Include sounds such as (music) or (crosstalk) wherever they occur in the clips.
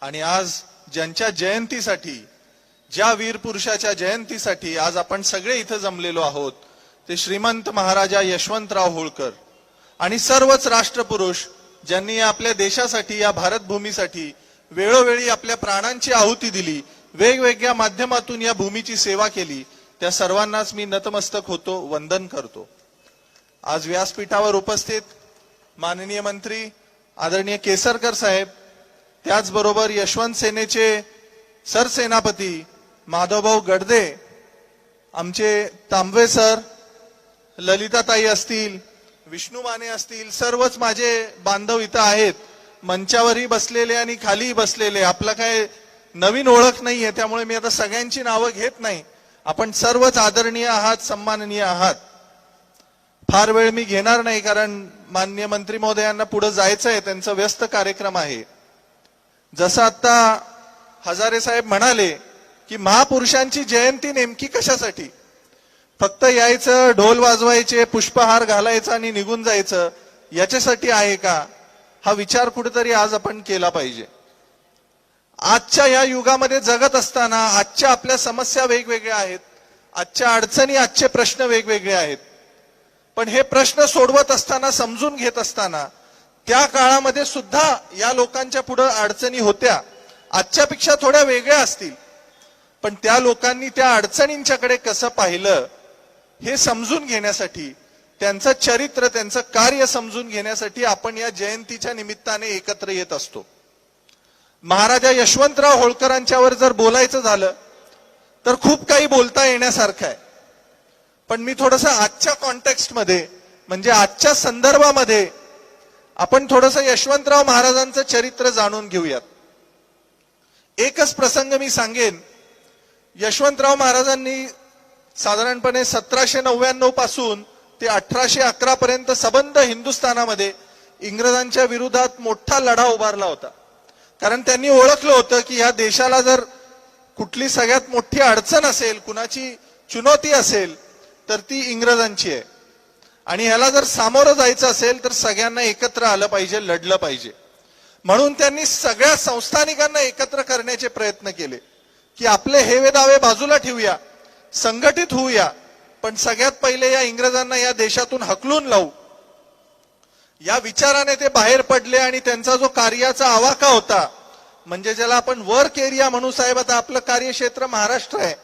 आणि आज ज्यांच्या जयंतीसाठी ज्या वीर पुरुषाच्या जयंतीसाठी आज आपण सगळे इथं जमलेलो आहोत ते श्रीमंत महाराजा यशवंतराव होळकर आणि सर्वच राष्ट्रपुरुष ज्यांनी आपल्या देशासाठी या भारतभूमीसाठी वेळोवेळी आपल्या प्राणांची आहुती दिली वेगवेगळ्या माध्यमातून या भूमीची सेवा केली त्या सर्वांनाच मी नतमस्तक होतो वंदन करतो. आज व्यासपीठावर उपस्थित माननीय मंत्री आदरणीय केसरकर साहेब त्याचबरोबर यशवंत सेनेचे सरसेनापती माधवभाऊ गडदे आमचे तांबवे सर ललिताताई असतील विष्णू माने असतील सर्वच माझे बांधव इथं आहेत. मंचावरही बसलेले आणि खालीही बसलेले. आपलं काय नवीन ओळख नाही आहे त्यामुळे मी आता सगळ्यांची नावं घेत नाही. आपण सर्वच आदरणीय आहात सन्माननीय आहात. फार वेळ मी घेणार नाही कारण माननीय मंत्री महोदयांना पुढे जायचं आहे त्यांचा व्यस्त कार्यक्रम आहे. जसं आता हजारे साहेब म्हणाले की महापुरुषांची जयंती नेमकी कशासाठी? फक्त यायचं ढोल वाजवायचे पुष्पहार घालायचा आणि निघून जायचं याच्यासाठी आहे का? हा विचार कुठेतरी आज आपण केला पाहिजे. आजच्या या युगामध्ये जगत असताना आजच्या आपल्या समस्या वेगवेगळ्या आहेत. आजच्या अडचणी आजचे प्रश्न वेगवेगळे आहेत. पण हे प्रश्न सोडवत असताना समजून घेत असताना त्या काळामध्ये सुद्धा या लोकांच्या पुढं अडचणी होत्या. आजच्यापेक्षा थोड्या वेगळ्या असतील. पण त्या लोकांनी त्या अडचणींच्याकडे कसं पाहिलं हे समजून घेण्यासाठी त्यांचं चरित्र त्यांचं कार्य समजून घेण्यासाठी आपण या जयंतीच्या निमित्ताने एकत्र येत असतो. महाराजा यशवंतराव होळकरांच्यावर जर बोलायचं झालं तर खूप काही बोलता येण्यासारखं आहे. पण मी थोडस आजच्या कॉन्टेक्स्टमध्ये म्हणजे आजच्या संदर्भामध्ये आपण थोडस यशवंतराव महाराजांचं चरित्र जाणून घेऊयात. एकच प्रसंग मी सांगेन. यशवंतराव महाराजांनी साधारणपणे सतराशे नव्याण्णवपासून ते अठराशे अकरा पर्यंत सबंध हिंदुस्थानामध्ये इंग्रजांच्या विरोधात मोठा लढा उभारला होता. कारण त्यांनी ओळखलं होतं की ह्या देशाला जर कुठली सगळ्यात मोठी अडचण असेल कुणाची चुनौती असेल तर ती इंग्रजांची आहे. आणि ह्याला जर सामोरं जायचं असेल तर सगळ्यांना एकत्र आलं पाहिजे लढलं पाहिजे. म्हणून त्यांनी सगळ्या संस्थानिकांना एकत्र करण्याचे प्रयत्न केले. की आपले हेवे दावे बाजूला ठेवूया संघटित होऊया पण सगळ्यात पहिले या इंग्रजांना या देशातून हकलून लावू. या विचाराने ते बाहेर पडले आणि त्यांचा जो कार्याचा आवाका होता म्हणजे ज्याला आपण वर्क एरिया म्हणू साहेब आता आपलं कार्यक्षेत्र महाराष्ट्र आहे.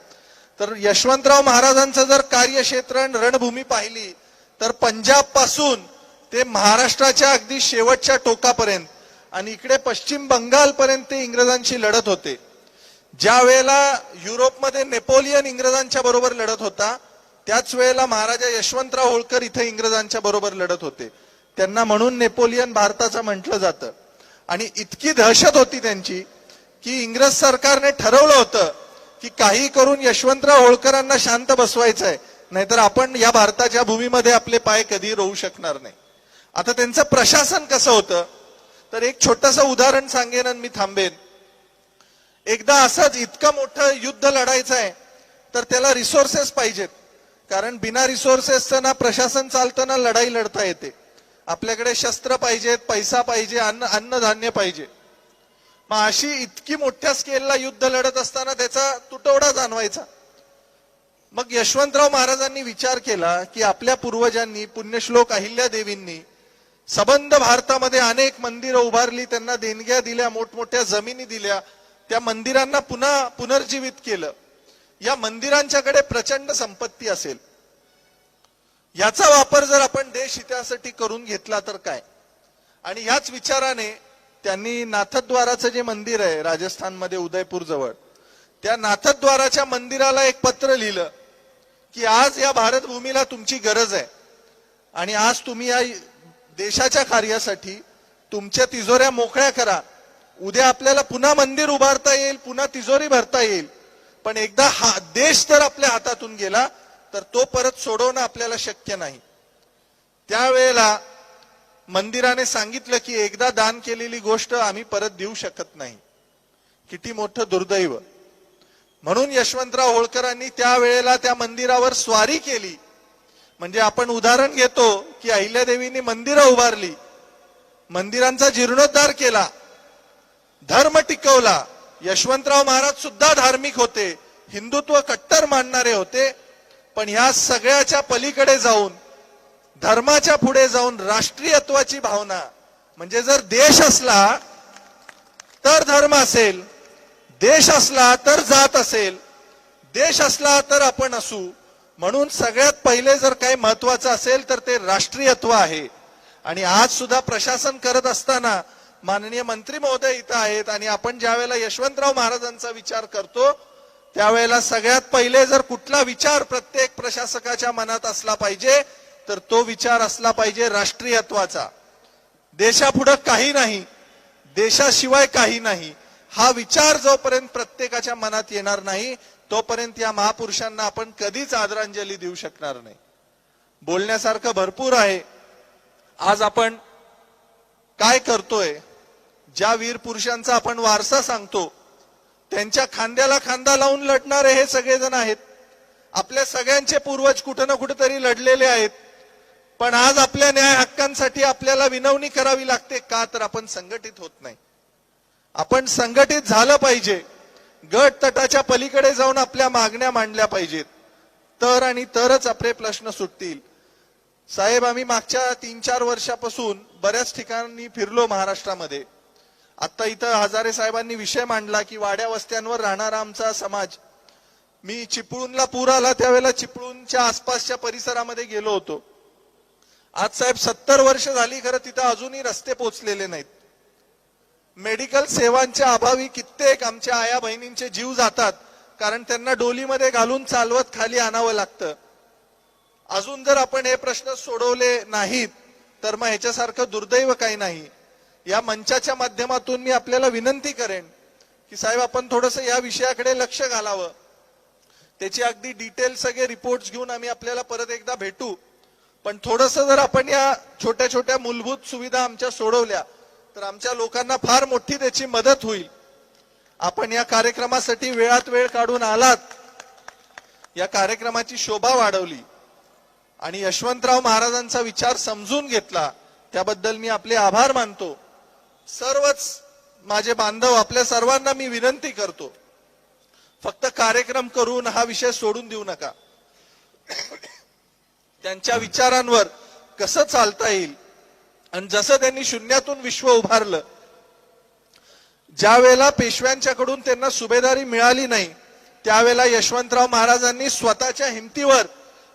तर यशवंतराव महाराजांचं जर कार्यक्षेत्र आणि रणभूमी पाहिली तर पंजाबपासून ते महाराष्ट्राच्या अगदी शेवटच्या टोकापर्यंत आणि इकडे पश्चिम बंगालपर्यंत ते इंग्रजांशी लढत होते. ज्या वेळेला युरोपमध्ये नेपोलियन इंग्रजांच्या बरोबर लढत होता त्याच वेळेला महाराजा यशवंतराव होळकर इथे इंग्रजांच्या बरोबर लढत होते. त्यांना म्हणून नेपोलियन भारताचं म्हटलं जातं. आणि इतकी दहशत होती त्यांची की इंग्रज सरकारने ठरवलं होतं की काही करून यशवंतराव होळकरांना शांत बसवायचं आहे नाहीतर आपण या भारताच्या भूमीमध्ये आपले पाय कधी रोवू शकणार नाही. आता त्यांचं प्रशासन कसं होतं? तर एक छोटस उदाहरण सांगेन आणि मी थांबेन. एकदा असंच इतकं मोठं युद्ध लढायचं आहे तर त्याला रिसोर्सेस पाहिजेत. कारण बिना रिसोर्सेसचं ना प्रशासन चालतं ना लढाई लढता येते. आपल्याकडे शस्त्र पाहिजेत पैसा पाहिजे अन्न अन्नधान्य पाहिजे. मग अशी इतकी मोठ्या स्केलला युद्ध लढत असताना त्याचा तुटवडा जाणवायचा. मग यशवंतराव महाराजांनी विचार केला की आपल्या पूर्वजांनी पुण्यश्लोक अहिल्या देवींनी सबंध भारतामध्ये अनेक मंदिरं उभारली त्यांना देणग्या दिल्या मोठमोठ्या जमिनी दिल्या त्या मंदिरांना पुन्हा पुनर्जीवित केलं. या मंदिरांच्याकडे प्रचंड संपत्ती असेल. याचा वापर जर आपण देश हितासाठी करून घेतला तर काय? आणि ह्याच विचाराने त्यांनी नाथद्वाराचं जे मंदिर आहे राजस्थानमध्ये उदयपूर जवळ त्या नाथद्वाराच्या मंदिराला एक पत्र लिहिलं. की आज या भारतभूमीला तुमची गरज आहे. आणि आज तुम्ही या देशाच्या कार्यासाठी तुमच्या तिजोऱ्या मोकळ्या करा. उद्या आपल्याला पुन्हा मंदिर उभारता येईल पुन्हा तिजोरी भरता येईल. पण एकदा हा देश जर आपल्या हातातून गेला तर तो परत सोडवणं आपल्याला शक्य नाही. त्यावेळेला मंदिराने सांगितलं की एकदा दान केलेली गोष्ट आम्ही परत देऊ शकत नाही. किती मोठं दुर्दैव. म्हणून यशवंतराव होळकरांनी त्यावेळेला त्या मंदिरावर स्वारी केली. म्हणजे आपण उदाहरण घेतो की अहिल्यादेवींनी मंदिरं उभारली. मंदिरांचा जीर्णोद्धार केला. धर्म टिकवला. यशवंतराव महाराज सुद्धा धार्मिक होते. हिंदुत्व कट्टर मानणारे होते. पण ह्या सगळ्याच्या पलीकडे जाऊन धर्माच्या पुढे जाऊन राष्ट्रीयत्वाची भावना म्हणजे जर देश असला तर धर्म असेल देश असला तर जात असेल देश असला तर आपण असू. म्हणून सगळ्यात पहिले जर काही महत्वाचं असेल तर ते राष्ट्रीयत्व आहे. आणि आज सुद्धा प्रशासन करत असताना माननीय मंत्री महोदय इथं आहेत आणि आपण ज्या वेळेला यशवंतराव महाराजांचा विचार करतो त्यावेळेला सगळ्यात पहिले जर कुठला विचार प्रत्येक प्रशासकाच्या मनात असला पाहिजे तर तो विचार असला पाहिजे राष्ट्रीयत्वाचा. देशापुढं काही नाही. देशाशिवाय काही नाही. हा विचार जोपर्यंत प्रत्येकाच्या मनात येणार नाही तोपर्यंत या महापुरुषांना आपण कधीच आदरांजली देऊ शकणार नाही. बोलण्यासारखं भरपूर आहे. आज आपण काय करतोय ज्या वीर पुरुषांचा आपण वारसा सांगतो त्यांच्या खांद्याला खांदा लावून लढणारे हे सगळेजण आहेत. आपल्या सगळ्यांचे पूर्वज कुठं ना कुठंतरी लढलेले आहेत. पण आज आपल्या न्याय हक्कांसाठी आपल्याला विनवणी करावी लागते का तर आपण संघटित होत नाही. आपण संघटित झालं पाहिजे. गट तटाच्या पलीकडे जाऊन आपल्या मागण्या मांडल्या पाहिजेत. तर आणि तरच आपले प्रश्न सुटतील. साहेब आम्ही मागच्या तीन चार वर्षापासून बऱ्याच ठिकाणी फिरलो महाराष्ट्रामध्ये. आता इथं हजारे साहेबांनी विषय मांडला की वाड्या वस्त्यांवर राहणारा आमचा समाज. मी चिपळूणला पूर आला त्यावेळेला चिपळूणच्या आसपासच्या परिसरामध्ये गेलो होतो. आज साहेब सत्तर वर्ष झाली खरं तिथं अजूनही रस्ते पोचलेले नाहीत. मेडिकल सेवांच्या अभावी कित्येक आमच्या आया बहिणींचे जीव जातात कारण त्यांना डोलीमध्ये घालून चालवत खाली आणावं लागतं. अजून जर आपण हे प्रश्न सोडवले नाहीत तर मग ह्याच्यासारखं दुर्दैव काही नाही. या मंचाच्या माध्यमातून मी आपल्याला विनंती करेन की साहेब आपण थोडस या विषयाकडे लक्ष घालावं. त्याची अगदी डिटेल सगळे रिपोर्ट्स घेऊन आम्ही आपल्याला परत एकदा भेटू. पण थोडस जर आपण या छोट्या छोट्या मूलभूत सुविधा आमच्या सोडवल्या तर आमच्या लोकांना फार मोठी त्याची मदत होईल. आपण या कार्यक्रमासाठी वेळात वेळ काढून आलात. या कार्यक्रमाची शोभा वाढवली. आणि यशवंतराव महाराजांचा विचार समजून घेतला. त्याबद्दल मी आपले आभार मानतो. सर्वच माझे बांधव आपल्या सर्वांना मी विनंती करतो. फक्त कार्यक्रम करून हा विषय सोडून देऊ नका. (coughs) त्यांच्या विचारांवर कसं चालता येईल आणि जसं त्यांनी शून्यातून विश्व उभारलं ज्या वेळेला पेशव्यांच्याकडून त्यांना सुभेदारी मिळाली नाही त्यावेळेला यशवंतराव महाराजांनी स्वतःच्या हिमतीवर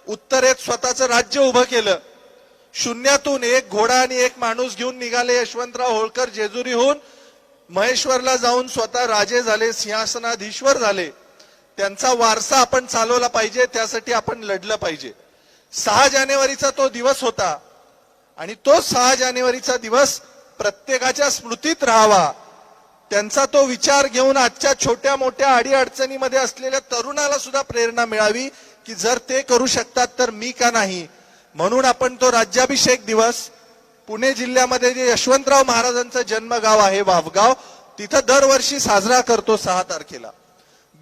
उत्तरेत स्वतःचं राज्य उभं केलं. शून्यातून एक घोडा आणि एक माणूस घेऊन निघाले यशवंतराव होळकर जेजुरीहून. महेश्वरला जाऊन स्वतः राजे झाले सिंहासनाधीश्वर झाले. त्यांचा वारसा आपण चालवला पाहिजे त्यासाठी आपण लढलं पाहिजे. सहा जानेवारीचा तो दिवस होता. आणि तो सहा जानेवारीचा दिवस प्रत्येकाच्या स्मृतीत राहावा. त्यांचा तो विचार घेऊन आजच्या छोट्या मोठ्या अडीअडचणीमध्ये असलेल्या तरुणाला सुद्धा प्रेरणा मिळावी की जर ते करू शकतात तर मी का नाही? म्हणून आपण तो राज्याभिषेक दिवस पुणे जिल्ह्यामध्ये जे यशवंतराव महाराजांचं जन्मगाव आहे वावगाव तिथं दरवर्षी साजरा करतो सहा तारखेला.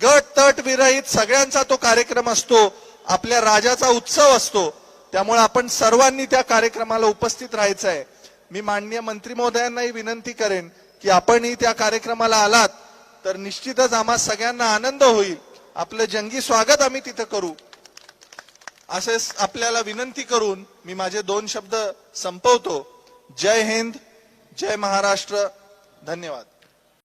गट तट विरहित सगळ्यांचा तो कार्यक्रम असतो. आपल्या राजाचा उत्सव असतो. त्यामुळे आपण सर्वांनी त्या कार्यक्रमाला उपस्थित राहायचं आहे मी माननीय मंत्री महोदयांनाही विनंती करेन की आपणही त्या कार्यक्रमाला आलात तर निश्चितच आम्हा सगळ्यांना आनंद होईल. आपलं जंगी स्वागत आम्ही तिथं करू. असे आपल्याला विनंती करून मी माझे दोन शब्द संपवतो. जय हिंद जय महाराष्ट्र. धन्यवाद.